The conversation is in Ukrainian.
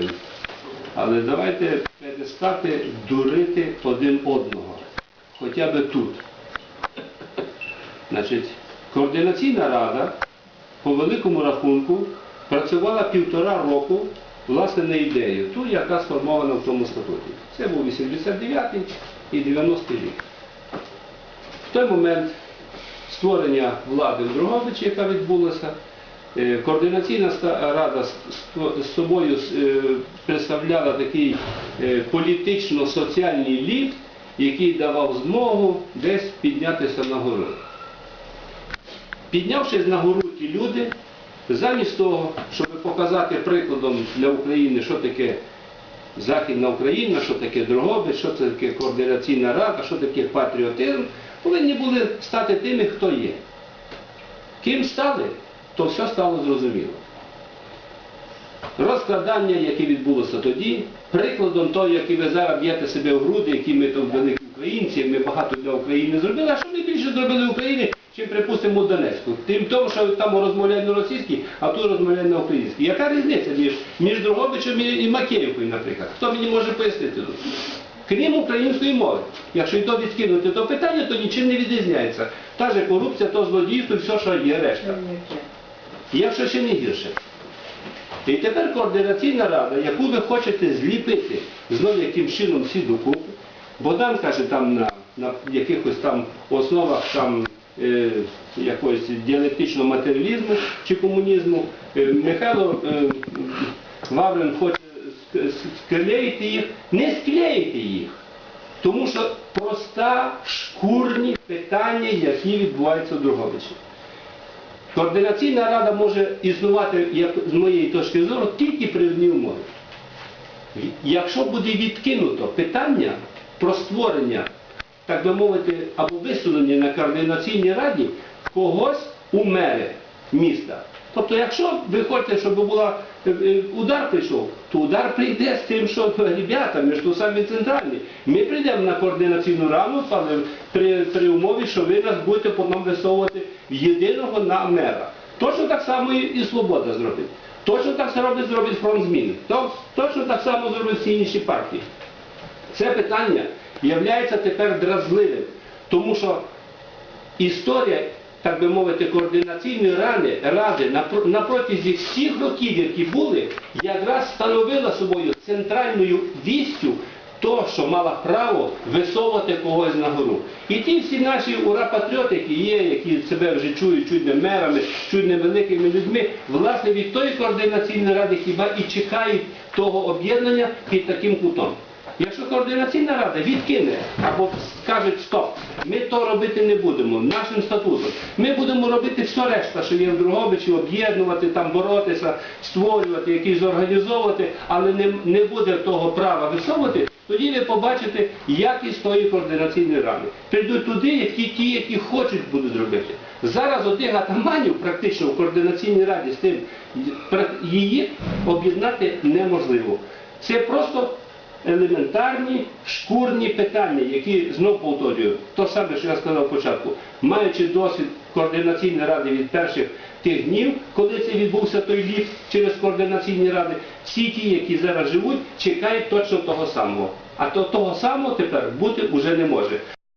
дурити. Але давайте перестати дурити один одного. Хоча б тут. Значить, координаційна рада по великому рахунку працювала півтора року власне на ідею, ту, яка сформована в тому статуті. Це був 89-й і 90-й рік. В той момент створення влади в Дрогобичі, яка відбулася, координаційна рада з собою е, представляла такий е, політично-соціальний ліфт, який давав змогу десь піднятися на гору. Піднявшись на гору ті люди, замість того, щоб показати прикладом для України, що таке Західна Україна, що таке Дрогобич, що таке координаційна рада, що таке патріотизм, повинні були стати тими, хто є. Ким стали, то все стало зрозуміло. Розкрадання, яке відбулося тоді, прикладом того, як ви зараз б'єте себе в груди, які ми тут великі українці, ми багато для України зробили, а що ми більше зробили Україні, чим, припустимо, Донецьку. Тим тому, що там розмовляють на російській, а тут розмовляють на українській. Яка різниця між, між Дрогобичем і Макеївкою, наприклад? Хто мені може пояснити тут? Крім української мови. Якщо і то відкинути то питання, то нічим не відрізняється. Та же корупція, то злодійство, все, що є решта. Якщо ще не гірше. І тепер координаційна рада, яку ви хочете зліпити знову яким чином всі докупи. Богдан каже, там на, на якихось там основах там, е, якогось діалектичного матеріалізму чи комунізму. Е, Михайло е, Ваврин хоче склеїти їх, не склеїти їх. Тому що проста шкурні питання, які відбуваються в Друговичі. Координаційна рада може існувати, як з моєї точки зору, тільки при одній умові. Якщо буде відкинуто питання про створення, так би мовити, або висунення на координаційній раді когось у мери міста. Тобто, якщо ви хочете, щоб була, е, е, удар прийшов, то удар прийде з тим, що ребята, ми ж тут самі центральні. Ми прийдемо на координаційну раду, але при, при умові, що ви нас будете потім висовувати єдиного на мера. Точно так само і, свобода зробить. Точно так само зробить фронт зміни. Точно так само зроблять всі інші партії. Це питання є тепер дразливим, тому що історія, так би мовити, координаційної ради, ради на, протязі всіх років, які були, якраз становила собою центральною вістю то, що мала право висовувати когось на гору. І ті всі наші ура-патріоти, які є, які себе вже чують не мерами, не великими людьми, власне від тої координаційної ради хіба і чекають того об'єднання під таким кутом. Якщо координаційна рада відкине або скаже стоп, ми то робити не будемо нашим статутом. Ми будемо робити все решта, що є в Другобичі, об'єднувати, там боротися, створювати, якісь організовувати, але не, не буде того права висовувати, тоді ви побачите якість тої координаційної ради. Прийдуть туди, які ті, які хочуть будуть зробити. Зараз одних атаманів практично в координаційній раді з тим її об'єднати неможливо. Це просто елементарні шкурні питання, які знов повторюю, то саме, що я сказав початку, маючи досвід координаційної ради від перших тих днів, коли це відбувся той ліфт через координаційні ради, всі ті, які зараз живуть, чекають точно того самого. А то того самого тепер бути вже не може.